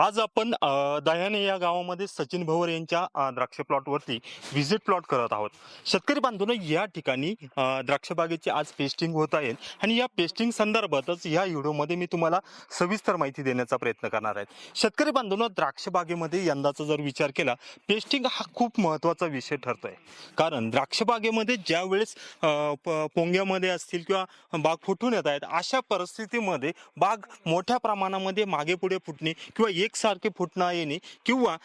आज आपण दयाने या गावामध्ये सचिन भवर यांच्या द्राक्ष प्लॉटवरती व्हिजिट प्लॉट करत आहोत. शेतकरी बांधून या ठिकाणी द्राक्ष बागेची आज पेस्टिंग होत आहे आणि या पेस्टिंग संदर्भातच या व्हिडिओमध्ये मी तुम्हाला सविस्तर माहिती देण्याचा प्रयत्न करणार आहे. शेतकरी बांधून द्राक्ष बागेमध्ये यंदाचा जर विचार केला पेस्टिंग हा खूप महत्त्वाचा विषय ठरतोय. कारण द्राक्ष बागेमध्ये ज्या वेळेस प- पोंग्यामध्ये असतील किंवा बाग फुटून येत आहेत अशा परिस्थितीमध्ये बाग मोठ्या प्रमाणामध्ये मागे पुढे फुटणे किंवा एक एकसारखे फुटणं येणे किंवा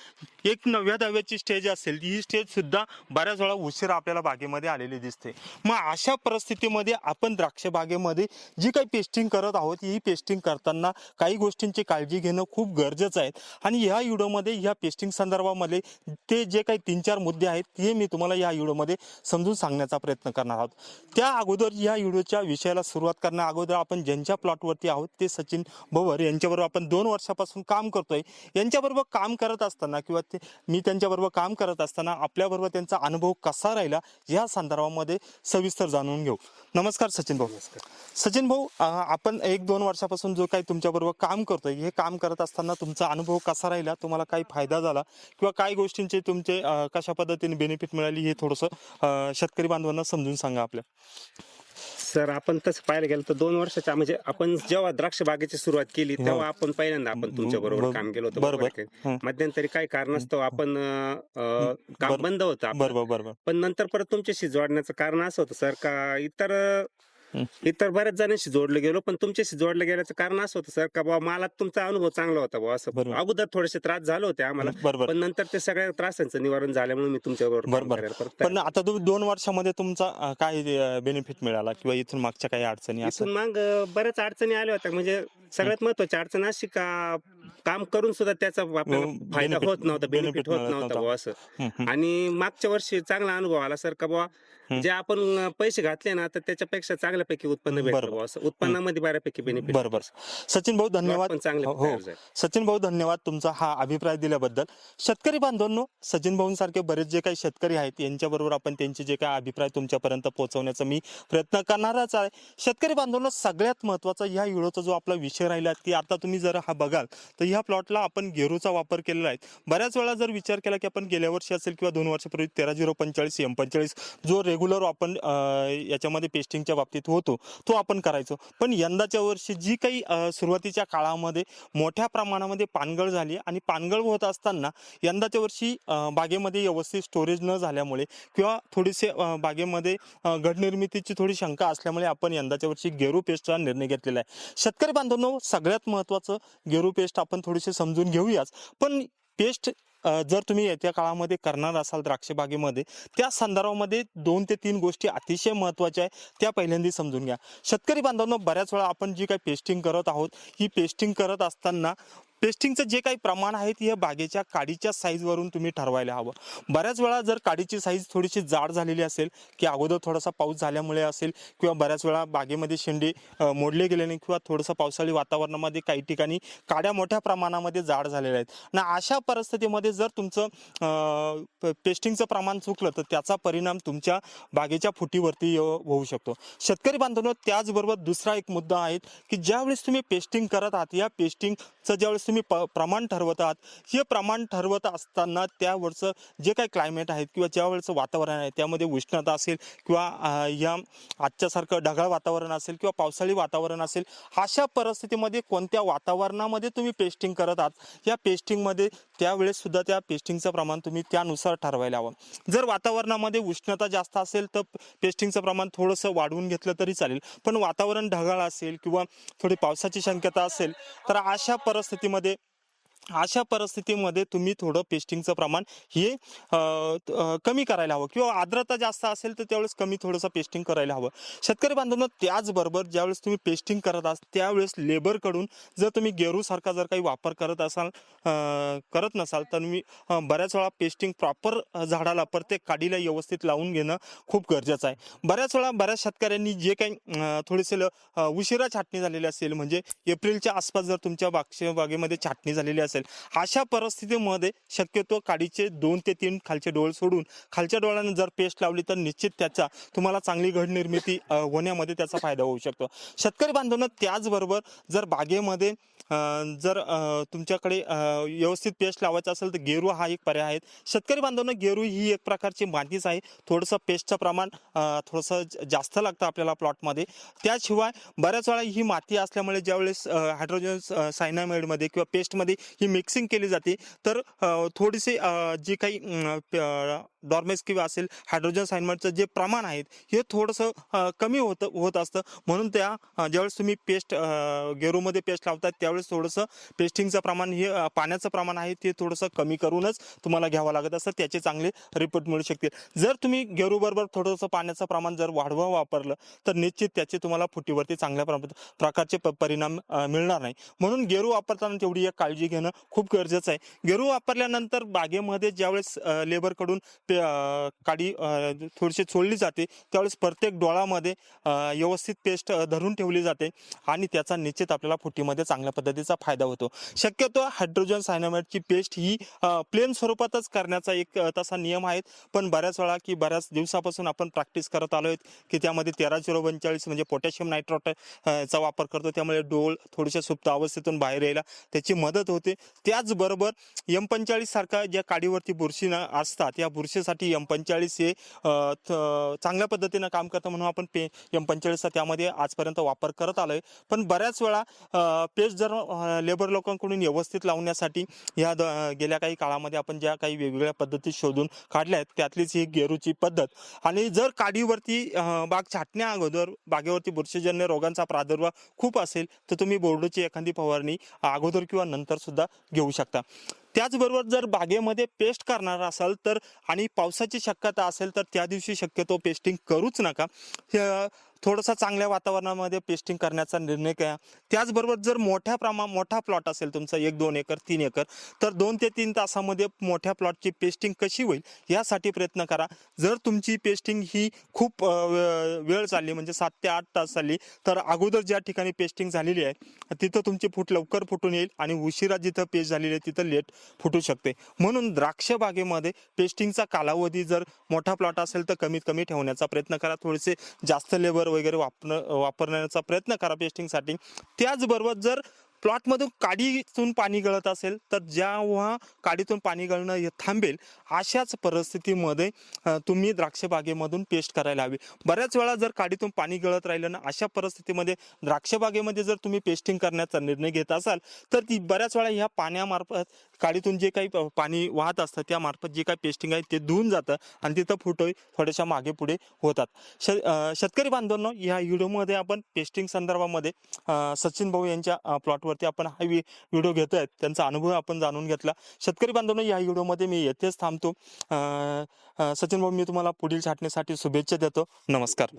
एक नव्या दहाव्याची स्टेज असेल ही स्टेज सुद्धा बऱ्याच वेळा उशीर आपल्याला बागेमध्ये आलेली दिसते. मग अशा परिस्थितीमध्ये आपण द्राक्ष बागेमध्ये जी काही पेस्टिंग करत आहोत ही पेस्टिंग करताना काही गोष्टींची काळजी घेणं खूप गरजेचं आहे. आणि ह्या व्हिडिओमध्ये ह्या पेस्टिंग संदर्भामध्ये ते जे काही तीन चार मुद्दे आहेत ते मी तुम्हाला या व्हिडिओमध्ये समजून सांगण्याचा प्रयत्न करणार आहोत. त्या अगोदर या व्हिडिओच्या विषयाला सुरुवात करण्या अगोदर आपण ज्यांच्या प्लॉटवरती आहोत ते सचिन भवर यांच्याबरोबर आपण दोन वर्षापासून काम करतो. करतोय. यांच्याबरोबर काम करत असताना किंवा ते मी त्यांच्याबरोबर काम करत असताना आपल्याबरोबर त्यांचा अनुभव कसा राहिला या संदर्भामध्ये सविस्तर जाणून घेऊ. नमस्कार सचिन भाऊ. सचिन भाऊ आपण एक दोन वर्षापासून जो काही तुमच्याबरोबर काम करतोय हे काम करत असताना तुमचा अनुभव कसा राहिला? तुम्हाला काही फायदा झाला? किंवा काही गोष्टींचे तुमचे कशा पद्धतीने बेनिफिट मिळाली हे थोडंसं शेतकरी बांधवांना समजून सांगा आपल्या. सर आपण तसं पाहायला गेलं तर दोन वर्षाच्या म्हणजे आपण जेव्हा द्राक्ष बागेची सुरुवात केली हो. तेव्हा आपण पहिल्यांदा आपण तुमच्या बरोबर काम केलं होतं बरोबर. मध्यंतरी काही कारणास्तव आपण काम. बंद होतं. बरोबर पण नंतर परत तुमच्याशी जोडण्याचं कारण असं होतं सर का इतर. इतर बऱ्याच जणांशी जोडलं गेलो पण तुमच्याशी जोडलं गेल्याचं कारण असं होतं सर का बाबा मला तुमचा अनुभव चांगला होता बाबा असं बरोबर. अगोदर थोडेसे त्रास झाले होते आम्हाला बरोबर पण नंतर ते सगळ्या त्रासांचं निवारण झाल्यामुळे मी तुमच्या बरोबर. पण आता तुम्ही दोन वर्षामध्ये तुमचा अं, काय बेनिफिट मिळाला किंवा इथून मागच्या काही अडचणी असं इथून मग अं, बऱ्याच अडचणी आल्या होत्या म्हणजे सगळ्यात महत्वाची अडचण अशी का काम करून सुद्धा त्याचा आपल्याला हो, फायदा होत नव्हता बेनिफिट होत नव्हता. बुवा असं हं, हं. आणि मागच्या वर्षी चांगला अनुभव आला सर का बुवा हं. जे आपण पैसे घातले ना तर त्याच्यापेक्षा चांगल्यापैकी उत्पन्न भेटलं बरोबर. बुवा असं उत्पन्नामध्ये बऱ्यापैकी बेनिफिट बरोबर सचिन भाऊ धन्यवाद चांगले हो झाले. सचिन भाऊ धन्यवाद तुमचा हा अभिप्राय दिल्याबद्दल शेतकरी बांधवांनो सचिन भाऊंसारखे बरेच जे काही शेतकरी आहेत यांच्याबरोबर आपण त्यांचे जे काही अभिप्राय तुमच्यापर्यंत पोहोचवण्याचा मी प्रयत्न करणारच आहे शेतकरी बांधवांनो सगळ्यात महत्त्वाचा ह्या व्हिडिओचा जो आपला विषय राहिला की आता तुम्ही जर हा बघाल तर ह्या प्लॉटला आपण गेरूचा वापर केलेला आहे. बऱ्याच वेळा जर विचार केला की आपण गेल्या वर्षी असेल किंवा दोन वर्षापूर्वी तेरा झिरो पंचेचाळीस एम पंचाळीस जो रेग्युलर आपण याच्यामध्ये पेस्टिंगच्या बाबतीत होतो तो आपण करायचो. पण यंदाच्या वर्षी जी काही सुरुवातीच्या काळामध्ये मोठ्या प्रमाणामध्ये पानगळ झाली आणि पानगळ होत असताना यंदाच्या वर्षी बागेमध्ये व्यवस्थित स्टोरेज न झाल्यामुळे किंवा थोडेसे बागेमध्ये घडनिर्मितीची थोडी शंका असल्यामुळे आपण यंदाच्या वर्षी गेरू पेस्टचा निर्णय घेतलेला आहे. शेतकरी बांधवांनो सगळ्यात महत्त्वाचं गेरू पेस्ट आपण थोडीशी समजून घेऊयाच. पण पेस्ट जर तुम्ही येत्या काळामध्ये करणार असाल द्राक्ष बागेमध्ये त्या संदर्भामध्ये दोन ते तीन गोष्टी अतिशय महत्त्वाच्या आहे त्या पहिल्यांदा समजून घ्या. शेतकरी बांधवांना बऱ्याच वेळा आपण जी काही पेस्टिंग करत आहोत ही पेस्टिंग करत असताना पेस्टिंगचं जे काही प्रमाण आहे ते बागेच्या काडीच्या साईजवरून तुम्ही ठरवायला हवं. बऱ्याच वेळा जर काडीची साईज थोडीशी जाड झालेली असेल की अगोदर थोडासा पाऊस झाल्यामुळे असेल किंवा बऱ्याच वेळा बागेमध्ये शेंडे मोडले गेल्याने किंवा थोडंसं पावसाळी वातावरणामध्ये काही ठिकाणी काड्या मोठ्या प्रमाणामध्ये जाड झालेल्या आहेत. ना अशा परिस्थितीमध्ये जर तुमचं पेस्टिंगचं प्रमाण चुकलं तर त्याचा परिणाम तुमच्या बागेच्या फुटीवरती होऊ शकतो. शेतकरी बांधवांनो त्याचबरोबर दुसरा एक मुद्दा आहे की ज्यावेळेस तुम्ही पेस्टिंग करत आहात या पेस्टिंगचं ज्यावेळेस तुम्ही प प्रमाण ठरवत आहात. हे प्रमाण ठरवत असताना त्यावरचं जे काही क्लायमेट आहेत किंवा ज्यावेळेचं वातावरण आहे त्यामध्ये उष्णता असेल किंवा या आजच्यासारखं ढगाळ वातावरण असेल किंवा पावसाळी वातावरण असेल अशा परिस्थितीमध्ये कोणत्या वातावरणामध्ये तुम्ही पेस्टिंग करत आहात? या पेस्टिंगमध्ये त्यावेळेस सुद्धा त्या पेस्टिंगचं प्रमाण तुम्ही त्यानुसार ठरवायला हवं. जर वातावरणामध्ये उष्णता जास्त असेल तर पेस्टिंगचं प्रमाण थोडंसं वाढवून घेतलं तरी चालेल. पण वातावरण ढगाळ असेल किंवा थोडी पावसाची शक्यता असेल तर अशा परिस्थितीमध्ये What अशा परिस्थितीमध्ये तुम्ही थोडं पेस्टिंगचं प्रमाण हे कमी करायला हवं किंवा आर्द्रता जास्त असेल तर त्यावेळेस कमी थोडंसं पेस्टिंग करायला हवं. शेतकरी बांधवांना त्याचबरोबर ज्यावेळेस तुम्ही पेस्टिंग करत असाल त्यावेळेस लेबरकडून जर तुम्ही गेरूसारखा जर काही वापर करत असाल करत नसाल तर मी बऱ्याच वेळा पेस्टिंग प्रॉपर झाडाला प्रत्येक काडीला व्यवस्थित लावून घेणं खूप गरजेचं आहे. बऱ्याच वेळा बऱ्याच शेतकऱ्यांनी जे काही थोडेसे ल- उशिरा छाटणी झालेली असेल म्हणजे एप्रिलच्या आसपास जर तुमच्या बागशे बागेमध्ये छाटणी झालेली असेल असेल. अशा परिस्थितीमध्ये शक्यतो काडीचे दोन ते तीन खालचे डोळे सोडून खालच्या डोळ्याने जर पेस्ट लावली तर निश्चित त्याचा तुम्हाला चांगली घड निर्मिती होण्यामध्ये त्याचा फायदा होऊ शकतो. शेतकरी बांधवांना त्याचबरोबर जर बागेमध्ये जर तुमच्याकडे व्यवस्थित पेस्ट लावायचा असेल तर गेरू हा एक पर्याय आहे. शेतकरी बांधवांना गेरू ही एक प्रकारची मातीच आहे. थोडंसं पेस्टचं प्रमाण थोडंसं जास्त लागतं आपल्याला प्लॉटमध्ये. त्याशिवाय बऱ्याच वेळा ही माती असल्यामुळे ज्यावेळेस हायड्रोजन सायनामाइडमध्ये किंवा पेस्टमध्ये ही मिक्सिंग केली जाते. तर थोडीशी जी काही डॉर्मेस किंवा असेल हायड्रोजन सायनमेंटचं जे प्रमाण आहे हे थोडंसं कमी होतं होत असतं. म्हणून त्या ज्यावेळेस तुम्ही पेस्ट गेरूमध्ये पेस्ट लावतात त्यावेळेस थोडंसं पेस्टिंगचं प्रमाण हे पाण्याचं प्रमाण आहे ते थोडंसं कमी करूनच तुम्हाला घ्यावं लागत असतं. त्याचे चांगले रिपोर्ट मिळू शकतील. जर तुम्ही गेरूबरोबर थोडंसं पाण्याचं प्रमाण जर वाढवा वापरलं तर निश्चित त्याचे तुम्हाला फुटीवरती चांगल्या प्रकारचे परिणाम मिळणार नाही. म्हणून गेरू वापरताना तेवढी एक काळजी घेणं खूप गरजेचं आहे. गेरू वापरल्यानंतर बागेमध्ये ज्यावेळेस लेबरकडून पे- काडी थोडीशी चोळली जाते. त्यावेळेस प्रत्येक डोळामध्ये व्यवस्थित पेस्ट धरून ठेवली जाते आणि त्याचा निश्चित आपल्याला फुटीमध्ये चांगल्या पद्धतीचा फायदा होतो. शक्यतो हायड्रोजन सायनामाइडची पेस्ट ही प्लेन स्वरूपातच करण्याचा एक तसा नियम आहे पण बऱ्याच वेळा की बऱ्याच दिवसापासून आपण प्रॅक्टिस करत आलो आहेत की त्यामध्ये तेरा झिरो पंचेचाळीस म्हणजे पोटॅशियम नायट्रोट चा वापर करतो. त्यामुळे डोळ थोडीशा सुप्त अवस्थेतून बाहेर यायला त्याची मदत होते. त्याचबरोबर एम पंचेचाळीस सारखा ज्या काडीवरती बुरशी न- असतात या बुरशी बुरशीसाठी एम पंचेचाळीस हे चांगल्या पद्धतीनं काम करतं म्हणून आपण पे एम पंचेचाळीसचा त्यामध्ये आजपर्यंत वापर करत आलोय. पण बऱ्याच वेळा पेस्ट जर लेबर लोकांकडून व्यवस्थित लावण्यासाठी या द- गेल्या काही काळामध्ये आपण ज्या काही वेगवेगळ्या पद्धती शोधून काढल्या आहेत त्यातलीच ही गेरूची पद्धत. आणि जर काडीवरती बाग छाटण्या अगोदर बागेवरती बुरशीजन्य रोगांचा प्रादुर्भाव खूप असेल तर तुम्ही बोर्डोची एखादी फवारणी अगोदर किंवा नंतर सुद्धा घेऊ शकता. त्याचबरोबर जर बागेमध्ये पेस्ट करणार असाल तर आणि पावसाची शक्यता असेल तर त्या दिवशी शक्यतो पेस्टिंग करूच नका. थोडंसं चांगल्या वातावरणामध्ये पेस्टिंग करण्याचा निर्णय घ्या. त्याचबरोबर जर मोठ्या प्रमा मोठा प्लॉट असेल तुमचा एक दोन एकर तीन एकर तर दोन ते तीन तासामध्ये मोठ्या प्लॉटची पेस्टिंग कशी होईल यासाठी प्रयत्न करा. जर तुमची पेस्टिंग ही खूप वेळ चालली म्हणजे सात ते आठ तास चालली तर अगोदर ज्या ठिकाणी पेस्टिंग झालेली आहे तिथं तुमची फूट लवकर फुटून येईल आणि उशिरा जिथं पेस्ट झालेली आहे तिथं लेट फुटू शकते. म्हणून द्राक्ष बागेमध्ये पेस्टिंगचा कालावधी जर मोठा प्लॉट असेल तर कमीत कमी ठेवण्याचा प्रयत्न करा. थोडेसे जास्त लेबर वगैरे वापर वापरण्याचा प्रयत्न करा पेस्टिंगसाठी त्याचबरोबर जर प्लॉटमधून काडीतून पाणी गळत असेल तर जेव्हा काडीतून पाणी गळणं हे थांबेल अशाच परिस्थितीमध्ये तुम्ही द्राक्षबागेमधून पेस्ट करायला हवी. बऱ्याच वेळा जर काडीतून पाणी गळत राहिलं ना अशा परिस्थितीमध्ये द्राक्षबागेमध्ये जर तुम्ही पेस्टिंग करण्याचा निर्णय घेत असाल तर ती बऱ्याच वेळा ह्या पाण्यामार्फत काडीतून जे काही पाणी वाहत असतं त्यामार्फत जे काही पेस्टिंग आहे ते धुवून जातं आणि तिथं फुटोय थोड्याशा मागे पुढे होतात. श शेतकरी बांधवांनो या व्हिडिओमध्ये आपण पेस्टिंग संदर्भामध्ये सचिन भाऊ यांच्या प्लॉटवरती आपण हा व्हिडिओ घेतोय. त्यांचा अनुभव आपण जाणून घेतला. शेतकरी बांधवांनो या व्हिडिओमध्ये मी येथेच थांबतो. सचिन भाऊ मी तुम्हाला पुढील छाटणीसाठी शुभेच्छा देतो. नमस्कार.